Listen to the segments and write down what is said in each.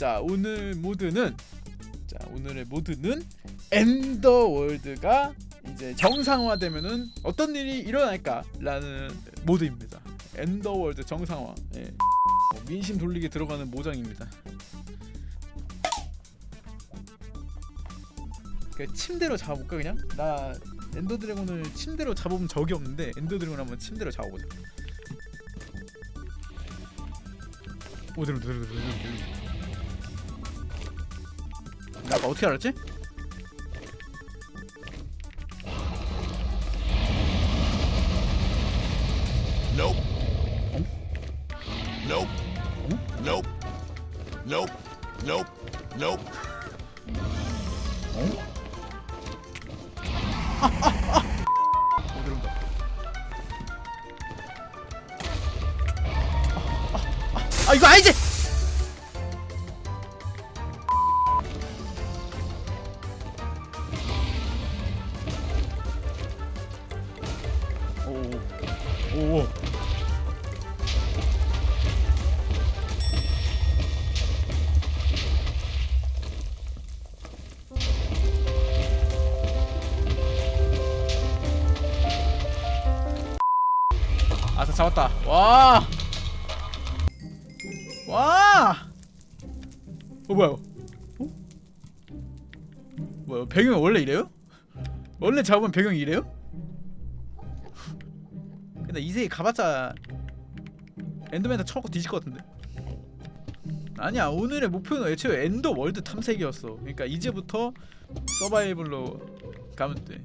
자 오늘 모드는 자 오늘의 모드는 엔더 월드가 이제 정상화되면은 어떤 일이 일어날까라는 모드입니다. 엔더 월드 정상화. 예. 어, 민심 돌리기 들어가는 모장입니다. 그 침대로 잡아볼까 그냥? 나 엔더 드래곤을 침대로 잡아본 적이 없는데 엔더 드래곤 한번 침대로 잡아보자. 오 들어 들어 들어 들어. 나 아까 어떻게 알았지? Nope. Nope. Nope. Nope. Nope. Nope. 오 들어온다. 아 이거 아니지? 잡았다. 와. 와. 어 뭐야? 어? 뭐야? 배경이 원래 이래요? 원래 잡으면 배경이 이래요? 근데 이 세계 가봤자 엔더맨 다 쳐먹고 뒤질 것 같은데. 아니야 오늘의 목표는 애초에 엔더 월드 탐색이었어. 그러니까 이제부터 서바이벌로 가면 돼.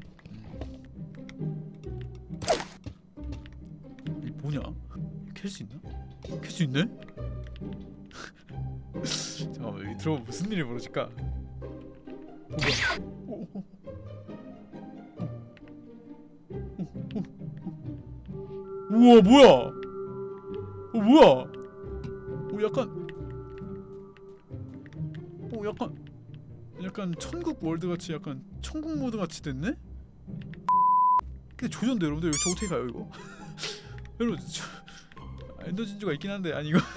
뭐냐? 캘 수 있나? 캘 수 있네? 잠깐만 여기 들어보면 무슨 일이 벌어질까? 우와 뭐야? 어 뭐야? 오 약간 오 약간 약간 천국 월드 같이 약간 천국 모드 같이 됐네? 근데 조전돼 여러분들 이거 저 어떻게 가요 이거? 저 엔더 진주가 있긴 한데 아니 이거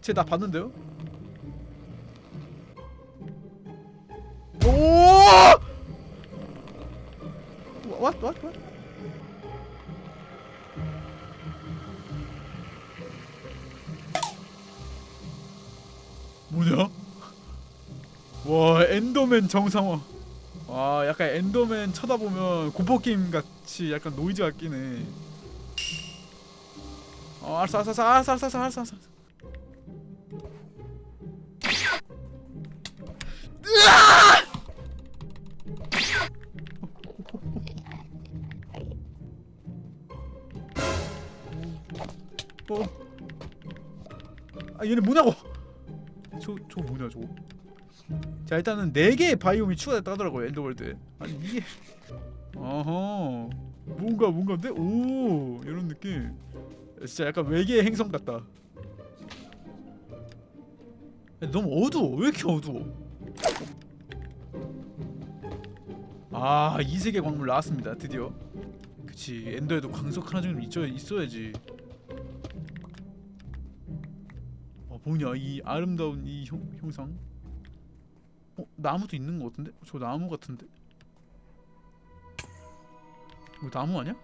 쟤 나 봤는데요? 오! What? What? What? 뭐냐? 와 엔더맨 정상화 와 약간 엔더맨 쳐다보면 공포 게임 같이 약간 노이즈가 끼네. 어 알았어 알았어 알았어 알았어 알았어 알았어 알았어. 어. 아 얘네 뭐냐고? 저 저 뭐냐 저거? 자 일단은 4개의 바이옴이 추가됐다 하더라고요 엔더월드. 아니 이게 어허. 뭔가 뭔가인데? 오 이런 느낌. 진짜 약간 외계의 행성 같다. 야, 너무 어두워. 왜 이렇게 어두워? 아 이세계 광물 나왔습니다. 드디어. 그치 엔더에도 광석 하나 정도 있어, 있어야지. 어 뭐냐 이 아름다운 이 형, 형상 어 나무도 있는 것 같은데? 저 나무 같은데? 이거 나무 아니야?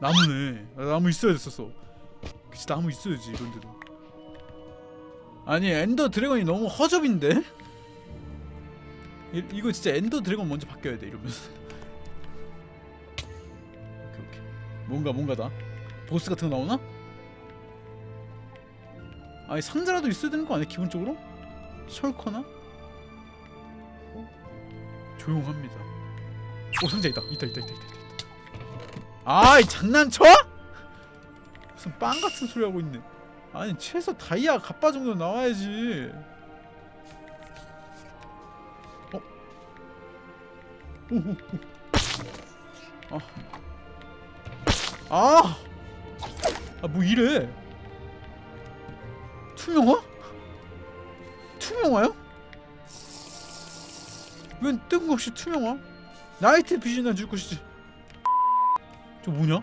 나무네. 아, 나무 있어야 됐었어. 그치 나무 있어야지 이런 데도. 아니 엔더 드래곤이 너무 허접인데? 이, 이거 진짜 엔더 드래곤 먼저 바뀌어야 돼 이러면서. 오케이 오케이. 뭔가 뭔가다. 보스 같은 거 나오나? 아니 상자라도 있어야 되는 거 아니야 기본적으로? 셜커나? 조용합니다. 오 상자 있다. 있다 있다 있다 있다. 있다. 아이 장난쳐? 무슨 빵 같은 소리 하고 있네. 아니 최소 다이아 갑바 정도 나와야지. 어? 오호. 아. 아. 아 뭐 이래? 투명화? 투명화요? 웬 뜬금없이 투명화? 나이트 비전이나 줄 것이지. 저 뭐냐?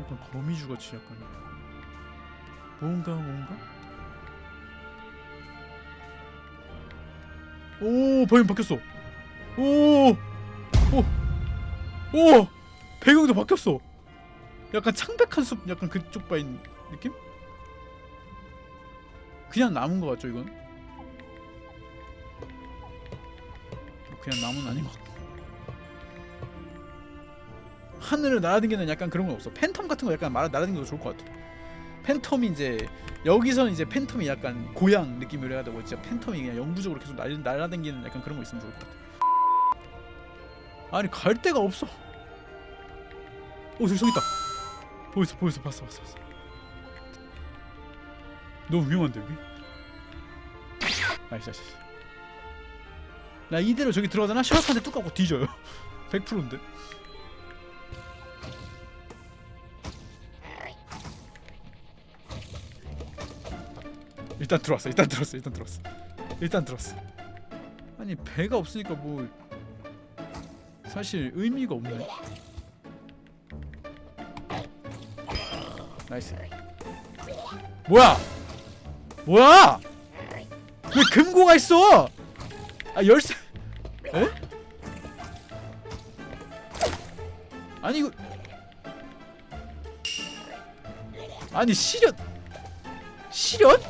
약간 거미줄 같이 약간. 뭔가 뭔가 오 방향 바뀌었어 오 오오 오, 배경도 바뀌었어 약간 창백한 숲 약간 그쪽 바인 느낌 그냥 나무인 것 같죠 이건 그냥 나무는 같고 하늘을 날아다니는 약간 그런 건 없어. 팬텀 같은 거 약간 날아다니는 거 좋을 것 같아. 팬텀이 이제 여기서는 이제 팬텀이 약간 고향 느낌으로 해야 되고 진짜 팬텀이 그냥 영구적으로 계속 날, 날아다니는 약간 그런 거 있으면 좋을 것 같아. 아니 갈 데가 없어. 오 저기 서 있다. 보였어 보였어 봤어 봤어 봤어. 너무 위험한데 여기? 나이스 나이스 나 이대로 저기 들어가잖아? 샤워판에 뚝 까고 뒤져요. 100%인데. 일단 들어왔어 일단 들어왔어 일단 들어왔어. 일단 들어왔어. 아니 배가 없으니까 뭐 사실 의미가 없네. 나이스. 뭐야? 뭐야? 왜 금고가 있어 아 열쇠 에? 아니 이거. 아니 시련. 시련?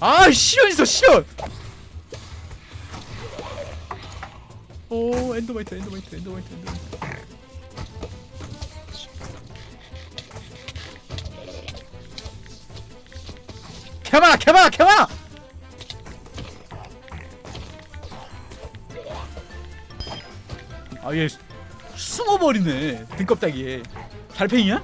아 시련 있어 시련. 오 엔더마이트 엔더마이트 엔더마이트 엔더마이트 캐마 캐마 캐마 아얘 숨어버리네 등껍데기에. 달팽이야?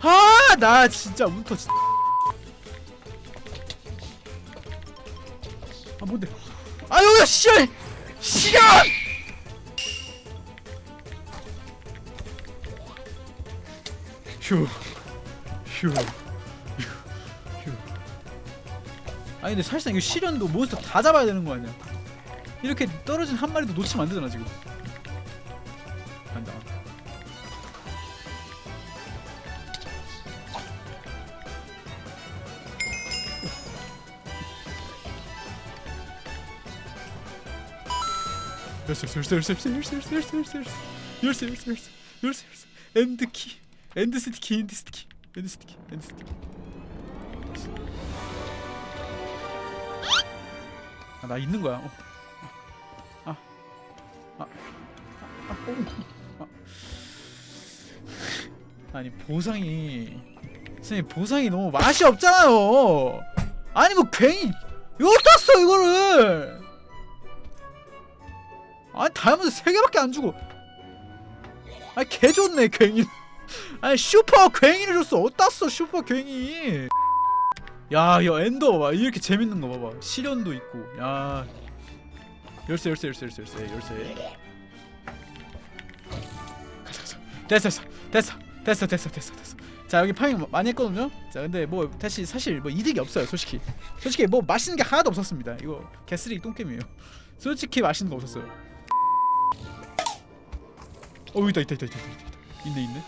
아나 진짜 운터 진짜. 아 뭔데? 아유 씨발 씨발 휴 휴. 휴. 아니 근데 사실상 이거 시련도 몬스터 다 잡아야 되는 거 아니야? 이렇게 떨어진 한 마리도 놓치면 안 되잖아 지금. 간다. 열쇠 열쇠 열쇠 열쇠 열쇠 열쇠 열쇠 열쇠 열쇠 열쇠 열쇠 열쇠 엔드 키 엔드 스티키 엔드 스티키 엔드 스티키 엔드 스티키 아 나 있는 거야 어. 아. 아. 아. 아. 어. 아. 아니 보상이 선생님 보상이 너무 맛이 없잖아요 아니 뭐 괜히 이거 땄어 이거를 아니 다이아몬드 3개밖에 안 주고 아니 개 좋네 괜히 아니 슈퍼 괭이를 줬어. 어디다 써 슈퍼 괭이. 야, 야 엔더 봐 이렇게 재밌는 거 봐봐. 시련도 있고. 야. 열쇠 열쇠 열쇠 열쇠 열쇠 열쇠. 가자 가자. 됐어 됐어. 됐어. 됐어 됐어 됐어 자 여기 파밍 많이 했거든요? 자 근데 뭐 다시 사실 뭐 이득이 없어요 솔직히. 솔직히 뭐 맛있는 게 하나도 없었습니다. 이거 개쓰레기 똥게임이에요. 솔직히 맛있는 거 없었어요. 어 있다 있다 있다 있다 있다 있네 있네.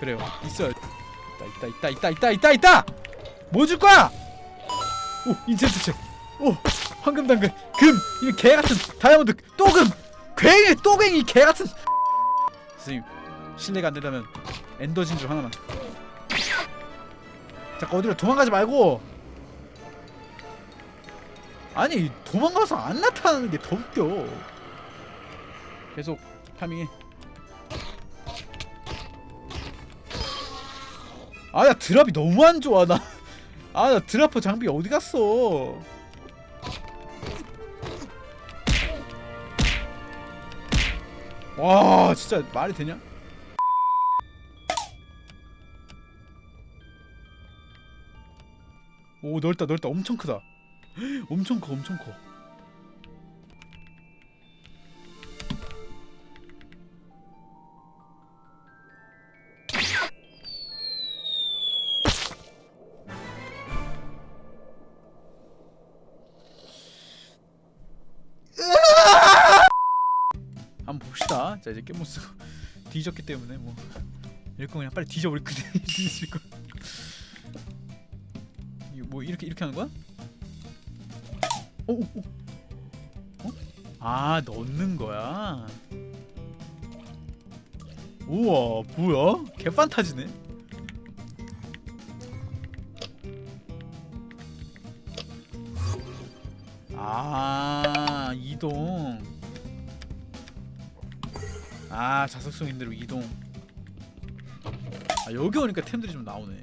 그래요. 있어요. 있다 있다 있다 있다 있다 있다 있다! 뭐 줄 거야? 오 인챈트 책오 황금 당근 금이 개 같은 다이아몬드 또금! 괭이 또괭이 개 같은 선생님 실례가 안 된다면 엔더 진주 하나만. 잠깐 어디로 도망가지 말고. 아니 도망가서 안 나타나는 게 더 웃겨. 계속 파밍해 아 나 드랍이 너무 안 좋아 나. 아 나 드라퍼 장비 어디 갔어? 와 진짜 말이 되냐? 오 넓다 넓다. 엄청 크다. 엄청 커 엄청 커 자 이제 깨모스 뒤졌기 때문에 뭐 이럴 거 그냥 빨리 뒤져버릴 건데 뒤질 거. 이거 뭐 이렇게 이렇게 하는 거야? 오, 오, 오. 어? 아 넣는 거야. 우와 뭐야? 개판타지네. 아 이동. 아 자석성인대로 이동. 아 여기 오니까 템들이 좀 나오네.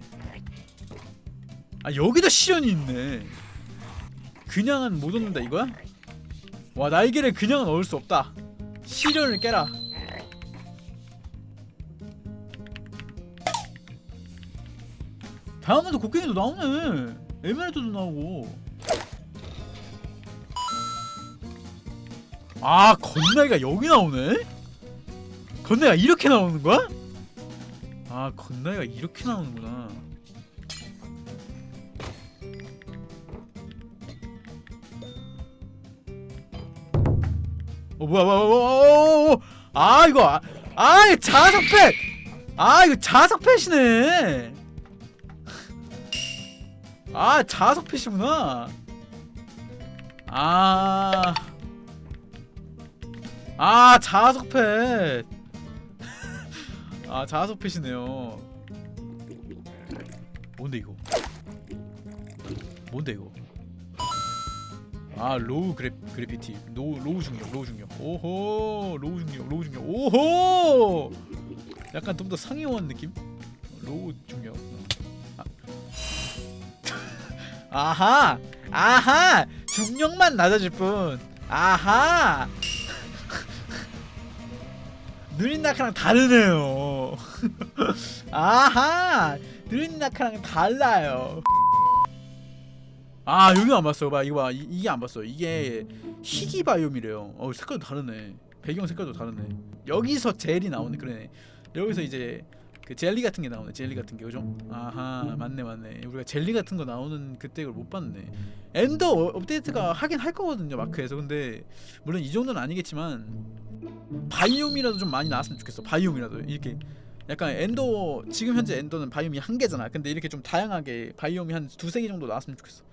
아 여기다 시련이 있네. 그냥은 못 얻는다 이거야? 와 날개를 그냥은 얻을 수 없다. 시련을 깨라. 다음에도 곡괭이도 나오네. 에메랄드도 나오고. 아 건나이가 여기 나오네? 건나이가 이렇게 나오는 거야? 아 건나이가 이렇게 나오는구나. 어 뭐야 뭐야 뭐야 어, 어, 어. 아 이거 아, 아 이거 자석 펫! 아 이거 자석 펫이네. 아 자석 펫이구나. 아. 아 자석 펫. 아 자석 펫이네요. 뭔데 이거? 뭔데 이거? 아 로우 그래 그래피티. 노 로우 중력 로우 중력. 오호 로우 중력 로우 중력. 오호! 약간 좀 더 상위원 느낌? 로우 중력. 아. 아하! 아하! 중력만 낮아질 뿐. 아하! 느린 낙하랑 다르네요 아하 느린 낙하랑 달라요. 아 여기 안 봤어요. 봐 이거 봐. 이, 이게 안 봤어 이게 희귀 바이옴이래요. 어 색깔도 다르네. 배경 색깔도 다르네. 여기서 젤이 나오네. 그러네. 여기서 이제 그 젤리 같은 게 나오네 젤리 같은 게. 그죠 아하 맞네 맞네. 우리가 젤리 같은 거 나오는 그때 걸못 봤네. 엔더 어- 업데이트가 하긴 할 거거든요 마크에서. 근데 물론 이 정도는 아니겠지만 바이옴이라도 좀 많이 나왔으면 좋겠어 바이옴이라도. 이렇게 약간 엔더 지금 현재 엔더는 바이옴이 한 개잖아. 근데 이렇게 좀 다양하게 바이옴이 한 두세 개 정도 나왔으면 좋겠어